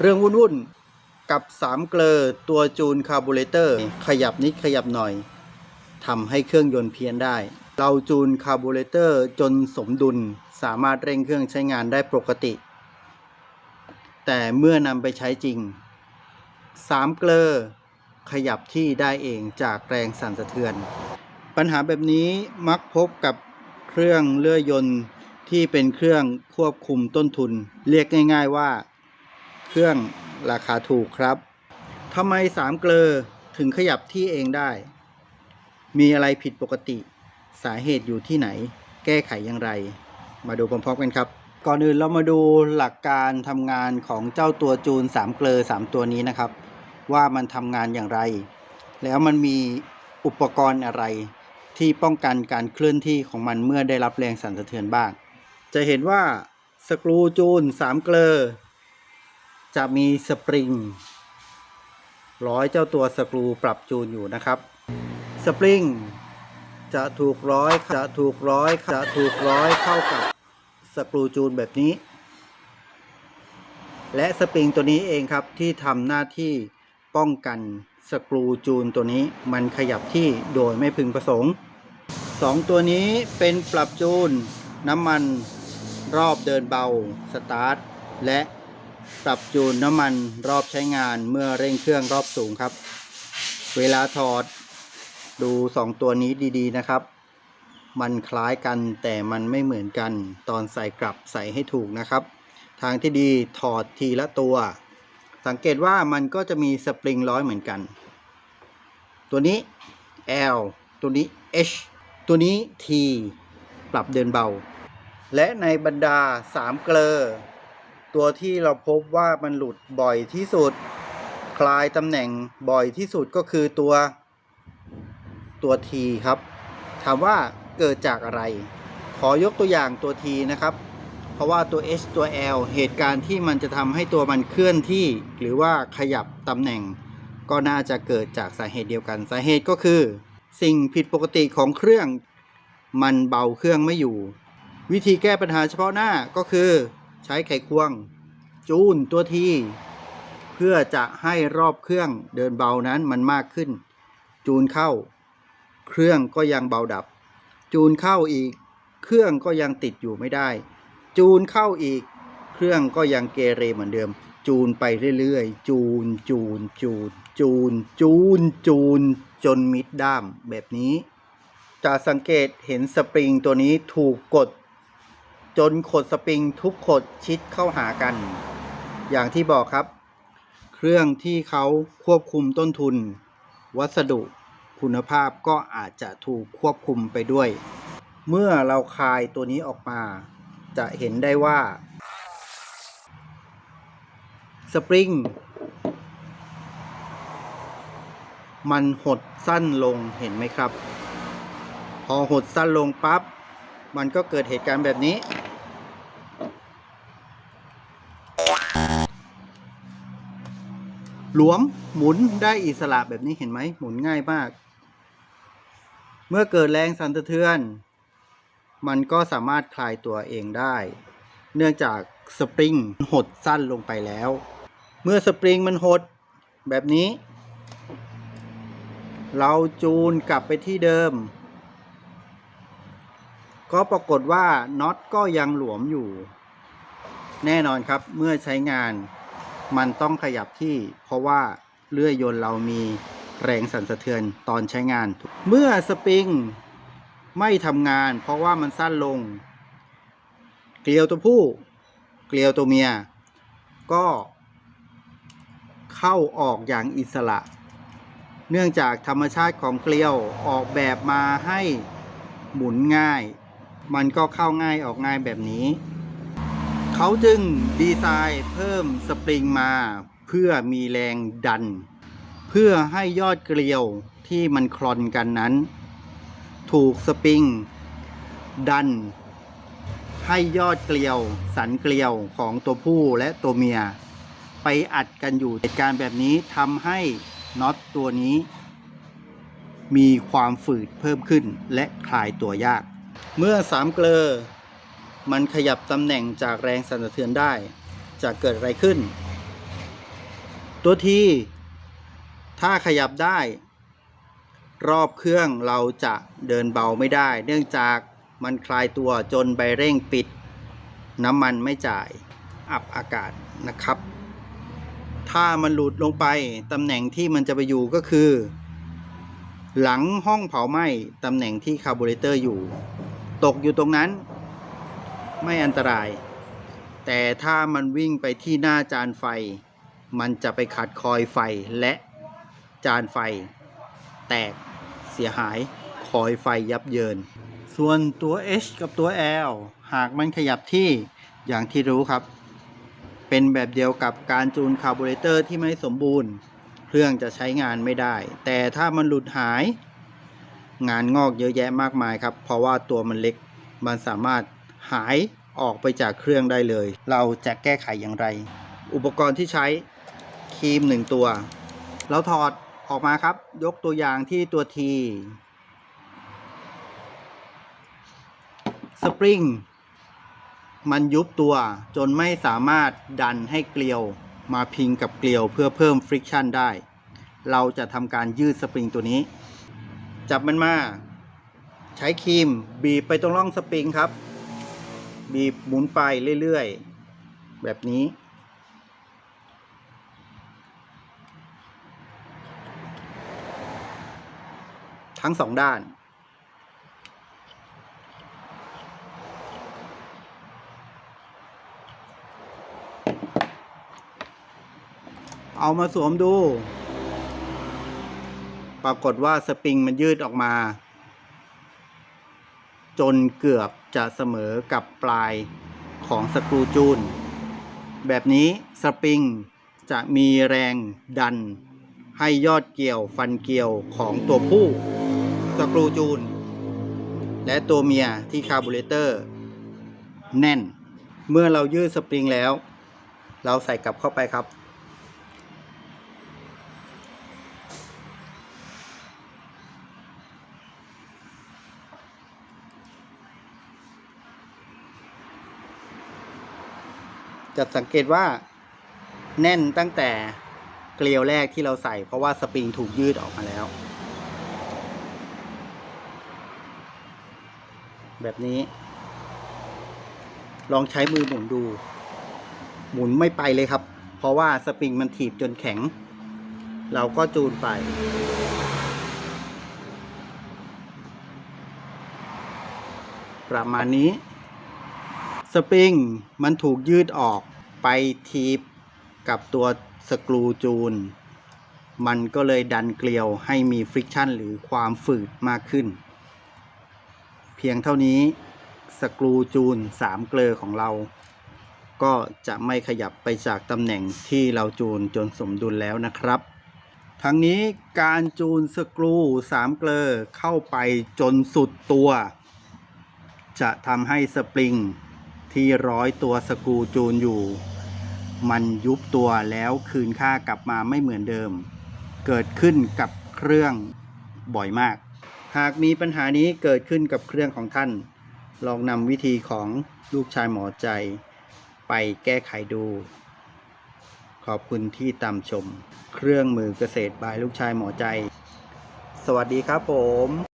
เรื่องวุ่นๆ กับสามเกลอตัวจูนคาร์บูเรเตอร์ ขยับนิดขยับหน่อยทำให้เครื่องยนต์เพี้ยนได้ เราจูนคาร์บูเรเตอร์จนสมดุลสามารถเร่งเครื่องใช้งานได้ปกติ แต่เมื่อนำไปใช้จริงสามเกลอขยับที่ได้เองจากแรงสั่นสะเทือน ปัญหาแบบนี้มักพบกับเครื่องเลื่อยยนต์ที่เป็นเครื่องควบคุมต้นทุน เรียกง่าย ๆว่า เครื่องราคาถูกครับทำไมสามเกลอถึงขยับที่เองได้ มีอะไรผิดปกติ สาเหตุอยู่ที่ไหน แก้ไขอย่างไร มาดูพร้อมๆกันครับ ก่อนอื่นเรามาดูหลักการทำงานของเจ้าตัวจูนสามเกลอสามตัวนี้นะครับ ว่ามันทำงานอย่างไร แล้วมันมีอุปกรณ์อะไรที่ป้องกันการเคลื่อนที่ของมันเมื่อได้รับแรงสั่นสะเทือนบ้าง จะเห็นว่าสกรูจูนสามเกลอ จะมีสปริงร้อยเจ้าตัวสกรูปรับจูนอยู่นะครับ สปริงจะถูกร้อยจะถูกร้อยจะถูกร้อยเข้ากับสกรูจูนแบบนี้ และสปริงตัวนี้เองครับที่ทำหน้าที่ป้องกันสกรูจูนตัวนี้มันขยับที่โดยไม่พึงประสงค์สองตัวนี้เป็นปรับจูนน้ำมันรอบเดินเบา สตาร์ท และ ปรับจูนน้ำมันรอบใช้งานเมื่อเร่งเครื่องรอบสูงครับ เวลาถอดดูสองตัวนี้ดีๆนะครับ มันคล้ายกันแต่มันไม่เหมือนกัน ตอนใส่กลับใส่ให้ถูกนะครับ ทางที่ดีถอดทีละตัว สังเกตว่ามันก็จะมีสปริงร้อยเหมือนกัน ตัวนี้ L ตัวนี้ H ตัวนี้ T ปรับเดินเบา และในบรรดา3เกลอ ตัวที่เราพบว่ามันหลุดบ่อยที่สุด คลายตำแหน่งบ่อยที่สุดก็คือตัวตัว T ครับ ถามว่าเกิดจากอะไร ขอยกตัวอย่างตัว T นะครับ เพราะว่าตัว H ตัว L เหตุการณ์ที่มันจะทำให้ตัวมันเคลื่อนที่หรือว่าขยับตำแหน่ง ก็น่าจะเกิดจากสาเหตุเดียวกัน สาเหตุก็คือ สิ่งผิดปกติของเครื่องมันเบาเครื่องไม่อยู่ วิธีแก้ปัญหาเฉพาะหน้าก็คือ ใช้ไขควง จูนตัวทีเพื่อจะให้รอบเครื่องเดินเบานั้นมันมากขึ้น จูนเข้า เครื่องก็ยังเบาดับ จูนเข้าอีก เครื่องก็ยังติดอยู่ไม่ได้ จูนเข้าอีก เครื่องก็ยังเกเรเหมือนเดิม จูนไปเรื่อยๆ จูนจูนจูน จูน จูน จูน จนมิดด้ามแบบนี้ จะสังเกตเห็นสปริงตัวนี้ถูกกด จนขดสปริงทุกขดชิดเข้าหากัน อย่างที่บอกครับ เครื่องที่เขาควบคุมต้นทุน วัสดุคุณภาพก็อาจจะถูกควบคุมไปด้วย เมื่อเราคลายตัวนี้ออกมา จะเห็นได้ว่า สปริงมันหดสั้นลงเห็นไหมครับ พอหดสั้นลงปั๊บ มันก็เกิดเหตุการณ์แบบนี้ หลวมหมุนได้อิสระแบบนี้เห็นไหมหมุนง่ายมาก เมื่อเกิดแรงสั่นสะเทือน มันก็สามารถคลายตัวเองได้ เนื่องจากสปริงหดสั้นลงไปแล้ว เมื่อสปริงมันหดแบบนี้ เราจูนกลับไปที่เดิม ก็ปรากฏว่าน็อตก็ยังหลวมอยู่ แน่นอนครับเมื่อใช้งาน มันต้องขยับที่ เพราะว่าเลื่อยยนต์เรามีแรงสั่นสะเทือนตอนใช้งาน เมื่อสปริงไม่ทำงาน เพราะว่ามันสั้นลง เกลียวตัวผู้ เกลียวตัวเมีย ก็เข้าออกอย่างอิสระ เนื่องจากธรรมชาติของเกลียวออกแบบมาให้หมุนง่าย มันก็เข้าง่ายออกง่ายแบบนี้ เขาจึงดีไซน์เพิ่มสปริงมา เพื่อมีแรงดัน เพื่อให้ยอดเกลียวที่มันคลอนกันนั้น ถูกสปริง ดัน ให้ยอดเกลียว สันเกลียวของตัวผู้และตัวเมีย ไปอัดกันอยู่เหตุการณ์แบบนี้ทำให้น็อตตัวนี้ มีความฝืดเพิ่มขึ้นและคลายตัวยาก เมื่อสามเกลอ มันขยับตำแหน่งจากแรงสั่นสะเทือนได้ จะเกิดอะไรขึ้น ตัวทีถ้าขยับได้ รอบเครื่องเราจะเดินเบาไม่ได้ เนื่องจากมันคลายตัวจนใบเร่งปิด น้ำมันไม่จ่ายอับอากาศนะครับ ถ้ามันหลุดลงไปตำแหน่งที่มันจะไปอยู่ก็คือ หลังห้องเผาไหม้ตำแหน่งที่คาร์บูเรเตอร์อยู่ ตกอยู่ตรงนั้น ไม่อันตราย แต่ถ้ามันวิ่งไปที่หน้าจานไฟ มันจะไปขัดคอยไฟและจานไฟ แตกเสียหายคอยไฟยับเยิน ส่วนตัว H กับตัว L หากมันขยับที่อย่างที่รู้ครับ เป็นแบบเดียวกับการจูนคาร์บูเรเตอร์ที่ไม่สมบูรณ์ เครื่องจะใช้งานไม่ได้ แต่ถ้ามันหลุดหาย งานงอกเยอะแยะมากมายครับ เพราะว่าตัวมันเล็กมันสามารถ หายออกไปจากเครื่องได้เลย เราจะแก้ไขอย่างไร อุปกรณ์ที่ใช้ครีมหนึ่งตัว เราถอดออกมาครับ ยกตัวอย่างที่ตัวทีสปริงมันยุบตัวจนไม่สามารถดันให้เกลียวมาพิงกับเกลียวเพื่อเพิ่มฟริกชันได้ เราจะทำการยืดสปริงตัวนี้ จับมันมา ใช้ครีมบีบไปตรงร่องสปริงครับ บีบหมุนไปเรื่อยๆ แบบนี้ ทั้งสองด้านเอามาสวมดู ปรากฏว่าสปริงมันยืดออกมา จนเกือบ จะเสมอกับปลายของสกรูจูน แบบนี้สปริงจะมีแรงดัน ให้ยอดเกี่ยวฟันเกี่ยวของตัวผู้สกรูจูน และตัวเมียที่คาร์บูเรเตอร์ แน่น เมื่อเรายืดสปริงแล้ว เราใส่กลับเข้าไปครับ จะสังเกตว่าแน่นตั้งแต่เกลียวแรกที่เราใส่ เพราะว่าสปริงถูกยืดออกมาแล้ว แบบนี้ ลองใช้มือหมุนดู หมุนไม่ไปเลยครับ เพราะว่าสปริงมันถีบจนแข็ง เราก็จูนไปประมาณนี้ สปริงมันถูกยืดออกไปทีบกับตัวสกรูจูน มันก็เลยดันเกลียวให้มีฟริกชันหรือความฝืดมากขึ้น เพียงเท่านี้สกรูจูน 3 เกลอของเรา ก็จะไม่ขยับไปจากตำแหน่งที่เราจูนจนสมดุลแล้วนะครับ ทั้งนี้การจูนสกรู 3 เกลอเข้าไปจนสุดตัว จะทำให้สปริง ที่ร้อยตัวสกูจูนอยู่ มันยุบตัวแล้วคืนค่ากลับมาไม่เหมือนเดิม เกิดขึ้นกับเครื่องบ่อยมาก หากมีปัญหานี้เกิดขึ้นกับเครื่องของท่าน ลองนำวิธีของลูกชายหมอใจ ไปแก้ไขดู ขอบคุณที่ตามชม เครื่องมือเกษตรบายลูกชายหมอใจ สวัสดีครับผม